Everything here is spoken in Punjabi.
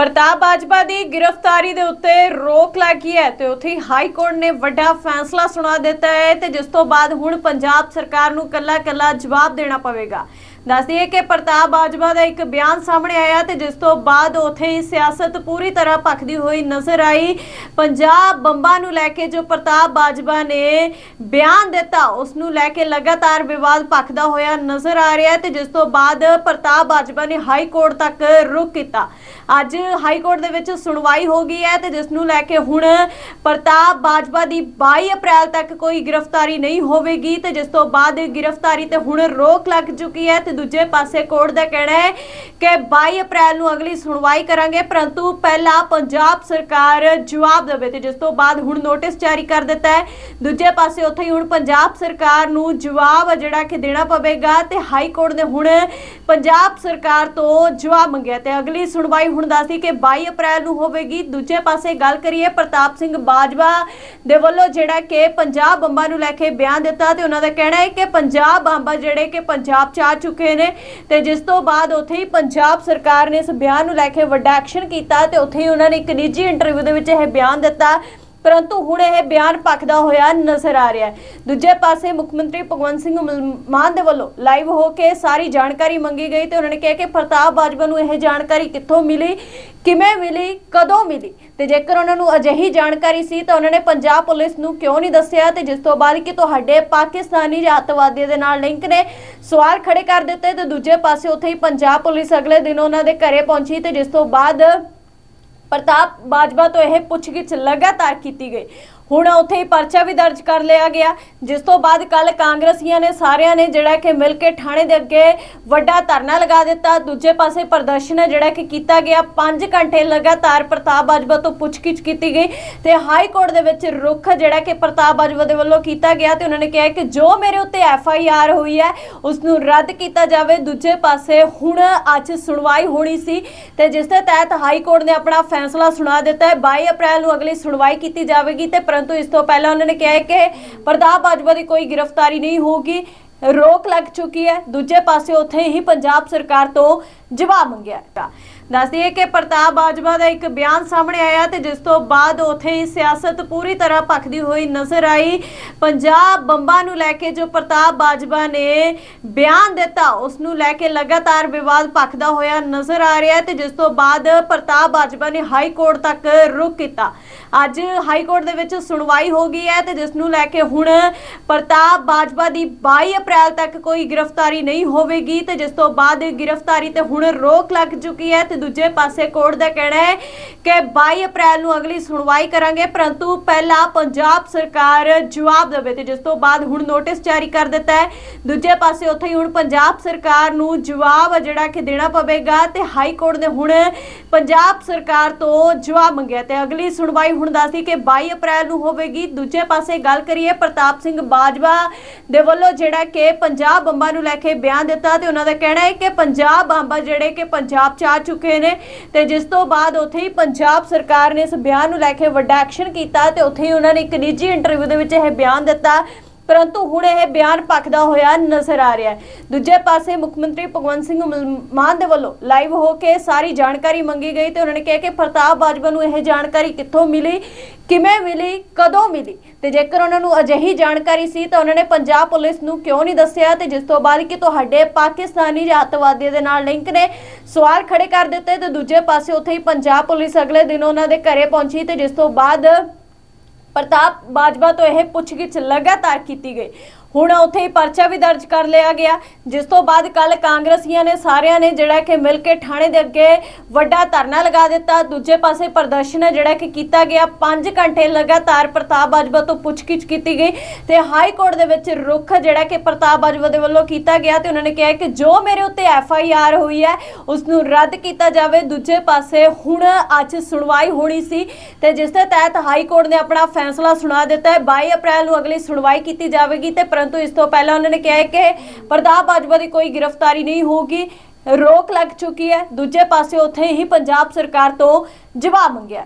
ਪ੍ਰਤਾਪ ਬਾਜਵਾ ਦੀ ਗ੍ਰਿਫਤਾਰੀ ਦੇ ਉੱਤੇ ਰੋਕ ਲੱਗੀ ਹੈ ਤੇ ਉੱਥੇ ਹਾਈ ਕੋਰਟ ਨੇ ਵੱਡਾ ਫੈਸਲਾ ਸੁਣਾ ਦਿੱਤਾ ਹੈ ਤੇ ਜਿਸ ਤੋਂ ਬਾਅਦ ਹੁਣ ਪੰਜਾਬ ਸਰਕਾਰ ਨੂੰ ਕੱਲਾ-ਕੱਲਾ ਜਵਾਬ ਦੇਣਾ ਪਵੇਗਾ। ਦੱਸਦੀਏ ਕਿ ਪ੍ਰਤਾਪ ਬਾਜਵਾ ਦਾ ਇੱਕ ਬਿਆਨ ਸਾਹਮਣੇ ਆਇਆ ਤੇ ਜਿਸ ਤੋਂ ਬਾਅਦ ਉੱਥੇ ਹੀ ਸਿਆਸਤ ਪੂਰੀ ਤਰ੍ਹਾਂ ਭਖਦੀ ਹੋਈ ਨਜ਼ਰ ਆਈ। ਪੰਜਾਬ ਬੰਬਾਂ ਨੂੰ ਲੈ ਕੇ ਜੋ ਪ੍ਰਤਾਪ ਬਾਜਵਾ ਨੇ ਬਿਆਨ ਦਿੱਤਾ, ਉਸ ਨੂੰ ਲੈ ਕੇ ਲਗਾਤਾਰ ਵਿਵਾਦ ਭਖਦਾ ਹੋਇਆ ਨਜ਼ਰ ਆ ਰਿਹਾ ਹੈ ਤੇ ਜਿਸ ਤੋਂ ਬਾਅਦ ਪ੍ਰਤਾਪ ਬਾਜਵਾ ਨੇ ਹਾਈ ਕੋਰਟ ਤੱਕ ਰੁਕ ਕੀਤਾ। ਅੱਜ ਹਾਈ ਕੋਰਟ ਦੇ ਵਿੱਚ ਸੁਣਵਾਈ ਹੋ ਗਈ ਹੈ ਤੇ ਜਿਸ ਨੂੰ ਲੈ ਕੇ ਹੁਣ ਪ੍ਰਤਾਪ ਬਾਜਵਾ ਦੀ 22 ਅਪ੍ਰੈਲ ਤੱਕ ਕੋਈ ਗ੍ਰਿਫਤਾਰੀ ਨਹੀਂ ਹੋਵੇਗੀ ਤੇ ਜਿਸ ਤੋਂ ਬਾਅਦ ਗ੍ਰਿਫਤਾਰੀ ਤੇ ਹੁਣ ਰੋਕ ਲੱਗ ਚੁੱਕੀ ਹੈ ਤੇ ਦੂਜੇ ਪਾਸੇ ਕੋਰਟ ਦਾ ਕਹਿਣਾ ਹੈ ਕਿ 22 ਅਪ੍ਰੈਲ ਨੂੰ ਅਗਲੀ ਸੁਣਵਾਈ ਕਰਾਂਗੇ, ਪਰੰਤੂ ਪਹਿਲਾਂ ਪੰਜਾਬ ਸਰਕਾਰ ਜਵਾਬ ਦੇਵੇ ਤੇ ਜਿਸ ਤੋਂ ਬਾਅਦ ਹੁਣ ਨੋਟਿਸ ਜਾਰੀ ਕਰ ਦਿੱਤਾ ਹੈ। ਦੂਜੇ ਪਾਸੇ ਉੱਥੇ ਹੀ ਹੁਣ ਪੰਜਾਬ ਸਰਕਾਰ ਨੂੰ ਜਵਾਬ ਜਿਹੜਾ ਕਿ ਦੇਣਾ ਪਵੇਗਾ ਤੇ ਹਾਈ ਕੋਰਟ ਨੇ ਹੁਣ ਪੰਜਾਬ ਸਰਕਾਰ ਤੋਂ ਜਵਾਬ ਮੰਗਿਆ ਤੇ ਅਗਲੀ ਸੁਣਵਾਈ ਹੁਣ ਦੱਸਦੀ ਕਿ 22 ਅਪ੍ਰੈਲ ਨੂੰ ਹੋਵੇਗੀ। ਦੂਜੇ ਪਾਸੇ ਗੱਲ ਕਰੀਏ ਪ੍ਰਤਾਪ ਸਿੰਘ ਬਾਜਵਾ ਦੇ ਵੱਲੋਂ ਜਿਹੜਾ ਕਿ ਪੰਜਾਬ ਬੰਬਾਂ ਨੂੰ ਲੈ ਕੇ ਬਿਆਨ ਦਿੱਤਾ ਤੇ ਉਹਨਾਂ ਦਾ ਕਹਿਣਾ ਹੈ ਕਿ ਪੰਜਾਬ ਬੰਬਾਂ ਜਿਹੜੇ ਕਿ ਪੰਜਾਬ ਚ ਆ ਚੁੱਕੇ ਨੇ ਤੇ ਜਿਸ ਤੋਂ ਬਾਅਦ ਉੱਥੇ ਹੀ ਪੰਜਾਬ ਸਰਕਾਰ ਨੇ ਇਸ ਬਿਆਨ ਨੂੰ ਲੈ ਕੇ ਵੱਡਾ ਐਕਸ਼ਨ ਕੀਤਾ ਤੇ ਉੱਥੇ ਹੀ ਉਹਨਾਂ ਨੇ ਇੱਕ ਨਿੱਜੀ ਇੰਟਰਵਿਊ ਦੇ ਵਿੱਚ ਇਹ ਬਿਆਨ ਦਿੱਤਾ। ਪਰੰਤੂ ਹੁਣ ਇਹ ਬਿਆਨ ਭਖਦਾ ਹੋਇਆ ਨਜ਼ਰ ਆ ਰਿਹਾ ਹੈ। ਦੂਜੇ ਪਾਸੇ ਮੁੱਖ ਮੰਤਰੀ ਭਗਵੰਤ ਸਿੰਘ ਮਾਨ ਦੇ ਵੱਲੋਂ ਲਾਈਵ ਹੋ ਕੇ ਸਾਰੀ ਜਾਣਕਾਰੀ ਮੰਗੀ ਗਈ ਤੇ ਉਹਨਾਂ ਨੇ ਕਿਹਾ ਕਿ ਪ੍ਰਤਾਪ ਬਾਜਵਾ ਨੂੰ ਇਹ ਜਾਣਕਾਰੀ ਕਿੱਥੋਂ ਮਿਲੀ, ਕਿਵੇਂ ਮਿਲੀ, ਕਦੋਂ ਮਿਲੀ? ਤੇ ਜੇਕਰ ਉਹਨਾਂ ਨੂੰ ਅਜਿਹੀ ਜਾਣਕਾਰੀ ਸੀ ਤਾਂ ਉਹਨਾਂ ਨੇ ਪੰਜਾਬ ਪੁਲਿਸ ਨੂੰ ਕਿਉਂ ਨਹੀਂ ਦੱਸਿਆ ਤੇ ਜਿਸ ਤੋਂ ਬਾਅਦ ਕਿ ਤੁਹਾਡੇ ਪਾਕਿਸਤਾਨੀ ਜਾਂ ਅੱਤਵਾਦੀਆਂ ਦੇ ਨਾਲ ਲਿੰਕ ਨੇ, ਸਵਾਲ ਖੜੇ ਕਰ ਦਿੱਤੇ ਤੇ ਦੂਜੇ ਪਾਸੇ ਉੱਥੇ ਹੀ ਪੰਜਾਬ ਪੁਲਿਸ ਅਗਲੇ ਦਿਨ ਉਹਨਾਂ ਦੇ ਘਰੇ ਪਹੁੰਚੀ ਤੇ ਜਿਸ ਤੋਂ ਬਾਅਦ ਪ੍ਰਤਾਪ ਬਾਜਵਾ ਤੋਂ ਇਹ ਪੁੱਛਗਿੱਛ ਲਗਾਤਾਰ ਕੀਤੀ ਗਈ। ਹੁਣ ਉੱਥੇ ਹੀ ਪਰਚਾ ਵੀ ਦਰਜ ਕਰ ਲਿਆ ਗਿਆ। ਜਿਸ ਤੋਂ ਬਾਅਦ ਕੱਲ ਕਾਂਗਰਸੀਆਂ ਨੇ ਸਾਰਿਆਂ ਨੇ ਜਿਹੜਾ ਕਿ ਮਿਲ ਕੇ ਥਾਣੇ ਦੇ ਅੱਗੇ ਵੱਡਾ ਧਰਨਾ ਲਗਾ ਦਿੱਤਾ। ਦੂਜੇ ਪਾਸੇ ਪ੍ਰਦਰਸ਼ਨ ਹੈ ਜਿਹੜਾ ਕਿ ਕੀਤਾ ਗਿਆ। 5 ਘੰਟੇ ਲਗਾਤਾਰ ਪ੍ਰਤਾਪ ਬਾਜਵਾ ਤੋਂ ਪੁੱਛਗਿੱਛ ਕੀਤੀ ਗਈ ਤੇ ਹਾਈ ਕੋਰਟ ਦੇ ਵਿੱਚ ਰੁੱਖ ਜਿਹੜਾ ਕਿ ਪ੍ਰਤਾਪ ਬਾਜਵਾ ਦੇ ਵੱਲੋਂ ਕੀਤਾ ਗਿਆ ਤੇ ਉਹਨਾਂ ਨੇ ਕਿਹਾ ਕਿ ਜੋ ਮੇਰੇ ਉੱਤੇ ਐਫ ਆਈ ਆਰ ਹੋਈ ਹੈ, ਉਸ ਨੂੰ ਰੱਦ ਕੀਤਾ ਜਾਵੇ। ਦੂਜੇ ਪਾਸੇ ਹੁਣ ਅੱਜ ਸੁਣਵਾਈ ਹੋਣੀ ਸੀ ਤੇ ਜਿਸ ਦੇ ਤਹਿਤ ਹਾਈ ਕੋਰਟ ਨੇ ਆਪਣਾ ਫੈਸਲਾ ਸੁਣਾ ਦਿੱਤਾ ਹੈ। 22 ਅਪ੍ਰੈਲ ਨੂੰ ਅਗਲੀ ਸੁਣਵਾਈ ਕੀਤੀ ਜਾਵੇਗੀ ਤੇ ਪਰੰਤੂ ਇਸ ਤੋਂ ਪਹਿਲਾਂ ਉਹਨਾਂ ਨੇ ਕਿਹਾ ਹੈ ਕਿ ਪ੍ਰਤਾਪ ਬਾਜਵਾ ਦੀ ਕੋਈ ਗ੍ਰਿਫਤਾਰੀ ਨਹੀਂ ਹੋਊਗੀ, ਰੋਕ ਲੱਗ ਚੁੱਕੀ ਹੈ। ਦੂਜੇ ਪਾਸੇ ਉੱਥੇ ਹੀ ਪੰਜਾਬ ਸਰਕਾਰ ਤੋਂ ਜਵਾਬ ਮੰਗਿਆ ਹੈ ਦੱਸਦੀ ਕਿ ਪ੍ਰਤਾਪ ਬਾਜਵਾ ਦਾ ਇੱਕ ਬਿਆਨ ਸਾਹਮਣੇ ਆਇਆ ਤੇ ਜਿਸ ਤੋਂ ਬਾਅਦ ਉੱਥੇ ਹੀ ਸਿਆਸਤ ਪੂਰੀ ਤਰ੍ਹਾਂ ਭਖਦੀ ਹੋਈ ਨਜ਼ਰ ਆਈ। ਪੰਜਾਬ ਬੰਬਾਂ ਨੂੰ ਲੈ ਕੇ ਜੋ ਪ੍ਰਤਾਪ ਬਾਜਵਾ ਨੇ ਬਿਆਨ ਦਿੱਤਾ, ਉਸ ਨੂੰ ਲੈ ਕੇ ਲਗਾਤਾਰ ਵਿਵਾਦ ਭਖਦਾ ਹੋਇਆ ਨਜ਼ਰ ਆ ਰਿਹਾ ਹੈ ਤੇ ਜਿਸ ਤੋਂ ਬਾਅਦ ਪ੍ਰਤਾਪ ਬਾਜਵਾ ਨੇ ਹਾਈ ਕੋਰਟ ਤੱਕ ਰੁਕ ਕੀਤਾ। ਅੱਜ ਹਾਈ ਕੋਰਟ ਦੇ ਵਿੱਚ ਸੁਣਵਾਈ ਹੋ ਗਈ ਹੈ ਤੇ ਜਿਸ ਨੂੰ ਲੈ ਕੇ ਹੁਣ ਪ੍ਰਤਾਪ ਬਾਜਵਾ ਦੀ 22 ਅਪ੍ਰੈਲ ਤੱਕ ਕੋਈ ਗ੍ਰਿਫਤਾਰੀ ਨਹੀਂ ਹੋਵੇਗੀ ਤੇ ਜਿਸ ਤੋਂ ਬਾਅਦ ਗ੍ਰਿਫਤਾਰੀ ਤੇ ਹੁਣ ਰੋਕ ਲੱਗ ਚੁੱਕੀ ਹੈ ਤੇ ਦੂਜੇ ਪਾਸੇ ਕੋਰਟ ਦਾ ਕਹਿਣਾ ਹੈ ਕਿ 22 ਅਪ੍ਰੈਲ ਨੂੰ ਅਗਲੀ ਸੁਣਵਾਈ ਕਰਾਂਗੇ, ਪਰੰਤੂ ਪਹਿਲਾਂ ਪੰਜਾਬ ਸਰਕਾਰ ਜਵਾਬ ਦੇਵੇ ਤੇ ਜਿਸ ਤੋਂ ਬਾਅਦ ਹੁਣ ਨੋਟਿਸ ਜਾਰੀ ਕਰ ਦਿੱਤਾ ਹੈ। ਦੂਜੇ ਪਾਸੇ ਉੱਥੇ ਹੀ ਹੁਣ ਪੰਜਾਬ ਸਰਕਾਰ ਨੂੰ ਜਵਾਬ ਜਿਹੜਾ ਕਿ ਦੇਣਾ ਪਵੇਗਾ ਤੇ ਹਾਈ ਕੋਰਟ ਨੇ ਹੁਣ ਪੰਜਾਬ ਸਰਕਾਰ ਤੋਂ ਜਵਾਬ ਮੰਗਿਆ ਤੇ ਅਗਲੀ ਸੁਣਵਾਈ ਹੁਣ ਦੱਸਦੀ ਕਿ 22 ਅਪ੍ਰੈਲ ਨੂੰ ਹੋਵੇਗੀ। ਦੂਜੇ ਪਾਸੇ ਗੱਲ ਕਰੀਏ ਪ੍ਰਤਾਪ ਸਿੰਘ ਬਾਜਵਾ ਦੇ ਵੱਲੋਂ ਜਿਹੜਾ ਕਿ ਪੰਜਾਬ ਬੰਬਾਂ ਨੂੰ ਲੈ ਕੇ ਬਿਆਨ ਦਿੱਤਾ ਤੇ ਉਹਨਾਂ ਦਾ ਕਹਿਣਾ ਹੈ ਕਿ ਪੰਜਾਬ ਬੰਬਾਂ ਜਿਹੜੇ ਕਿ ਪੰਜਾਬ ਚ ਆ ਚੁੱਕੇ ਨੇ ਤੇ ਜਿਸ ਤੋਂ ਬਾਅਦ ਉੱਥੇ ਹੀ ਪੰਜਾਬ ਸਰਕਾਰ ਨੇ ਇਸ ਬਿਆਨ ਨੂੰ ਲੈ ਕੇ ਵੱਡਾ ਐਕਸ਼ਨ ਕੀਤਾ ਤੇ ਉੱਥੇ ਹੀ ਉਹਨਾਂ ਨੇ ਇੱਕ ਨਿੱਜੀ ਇੰਟਰਵਿਊ ਦੇ ਵਿੱਚ ਇਹ ਬਿਆਨ ਦਿੱਤਾ ਪਰੰਤੂ ਹੁਣ ਇਹ ਬਿਆਨ ਭਖਦਾ ਹੋਇਆ ਨਜ਼ਰ ਆ ਰਿਹਾ ਹੈ। ਦੂਜੇ ਪਾਸੇ ਮੁੱਖ ਮੰਤਰੀ ਭਗਵੰਤ ਸਿੰਘ ਮਲ- ਮਾਨ ਦੇ ਵੱਲੋਂ ਲਾਈਵ ਹੋ ਕੇ ਸਾਰੀ ਜਾਣਕਾਰੀ ਮੰਗੀ ਗਈ ਤੇ ਉਹਨਾਂ ਨੇ ਕਿਹਾ ਕਿ ਪ੍ਰਤਾਪ ਬਾਜਵਾ ਨੂੰ ਇਹ ਜਾਣਕਾਰੀ ਕਿੱਥੋਂ ਮਿਲੀ, ਕਿਵੇਂ ਮਿਲੀ, ਕਦੋਂ ਮਿਲੀ? ਤੇ ਜੇਕਰ ਉਹਨਾਂ ਨੂੰ ਅਜਿਹੀ ਜਾਣਕਾਰੀ ਸੀ ਤਾਂ ਉਹਨਾਂ ਨੇ ਪੰਜਾਬ ਪੁਲਿਸ ਨੂੰ ਕਿਉਂ ਨਹੀਂ ਦੱਸਿਆ ਤੇ ਜਿਸ ਤੋਂ ਬਾਅਦ ਕਿ ਤੁਹਾਡੇ ਪਾਕਿਸਤਾਨੀ ਜਾਂ ਅੱਤਵਾਦੀਆਂ ਦੇ ਨਾਲ ਲਿੰਕ ਨੇ, ਸਵਾਲ ਖੜੇ ਕਰ ਦਿੱਤੇ ਤੇ ਦੂਜੇ ਪਾਸੇ ਉੱਥੇ ਹੀ ਪੰਜਾਬ ਪੁਲਿਸ ਅਗਲੇ ਦਿਨ ਉਹਨਾਂ ਦੇ ਘਰੇ ਪਹੁੰਚੀ ਤੇ ਜਿਸ ਤੋਂ ਬਾਅਦ ਪ੍ਰਤਾਪ ਬਾਜਵਾ ਤੋਂ ਇਹ ਪੁੱਛਗਿੱਛ ਲਗਾਤਾਰ ਕੀਤੀ ਗਈ। ਹੁਣ ਉੱਥੇ ਹੀ ਪਰਚਾ ਵੀ ਦਰਜ ਕਰ ਲਿਆ ਗਿਆ, ਜਿਸ ਤੋਂ ਬਾਅਦ ਕੱਲ ਕਾਂਗਰਸੀਆਂ ਨੇ ਸਾਰਿਆਂ ਨੇ ਜਿਹੜਾ ਕਿ ਮਿਲ ਕੇ ਥਾਣੇ ਦੇ ਅੱਗੇ ਵੱਡਾ ਧਰਨਾ ਲਗਾ ਦਿੱਤਾ। ਦੂਜੇ ਪਾਸੇ ਪ੍ਰਦਰਸ਼ਨ ਹੈ ਜਿਹੜਾ ਕਿ ਕੀਤਾ ਗਿਆ। 5 ਘੰਟੇ ਲਗਾਤਾਰ ਪ੍ਰਤਾਪ ਬਾਜਵਾ ਤੋਂ ਪੁੱਛਗਿੱਛ ਕੀਤੀ ਗਈ ਤੇ ਹਾਈ ਕੋਰਟ ਦੇ ਵਿੱਚ ਰੁੱਖ ਜਿਹੜਾ ਕਿ ਪ੍ਰਤਾਪ ਬਾਜਵਾ ਦੇ ਵੱਲੋਂ ਕੀਤਾ ਗਿਆ ਤੇ ਉਹਨਾਂ ਨੇ ਕਿਹਾ ਕਿ ਜੋ ਮੇਰੇ ਉੱਤੇ ਐਫ ਆਈ ਆਰ ਹੋਈ ਹੈ, ਉਸ ਨੂੰ ਰੱਦ ਕੀਤਾ ਜਾਵੇ। ਦੂਜੇ ਪਾਸੇ ਹੁਣ ਅੱਜ ਸੁਣਵਾਈ ਹੋਣੀ ਸੀ ਤੇ ਜਿਸ ਦੇ ਤਹਿਤ ਹਾਈ ਕੋਰਟ ਨੇ ਆਪਣਾ ਫੈਸਲਾ ਸੁਣਾ ਦਿੱਤਾ ਹੈ। 22 ਅਪ੍ਰੈਲ ਨੂੰ ਅਗਲੀ ਸੁਣਵਾਈ ਕੀਤੀ ਜਾਵੇਗੀ ਤੇ ਪਰੰਤੂ ਇਸ ਤੋਂ ਪਹਿਲਾਂ ਉਹਨਾਂ ਨੇ ਕਿਹਾ ਹੈ ਕਿ ਪ੍ਰਤਾਪ ਬਾਜਵਾ ਦੀ ਕੋਈ ਗ੍ਰਿਫਤਾਰੀ ਨਹੀਂ ਹੋਊਗੀ, ਰੋਕ ਲੱਗ ਚੁੱਕੀ ਹੈ। ਦੂਜੇ ਪਾਸੇ ਉੱਥੇ ਹੀ ਪੰਜਾਬ ਸਰਕਾਰ ਤੋਂ ਜਵਾਬ ਮੰਗਿਆ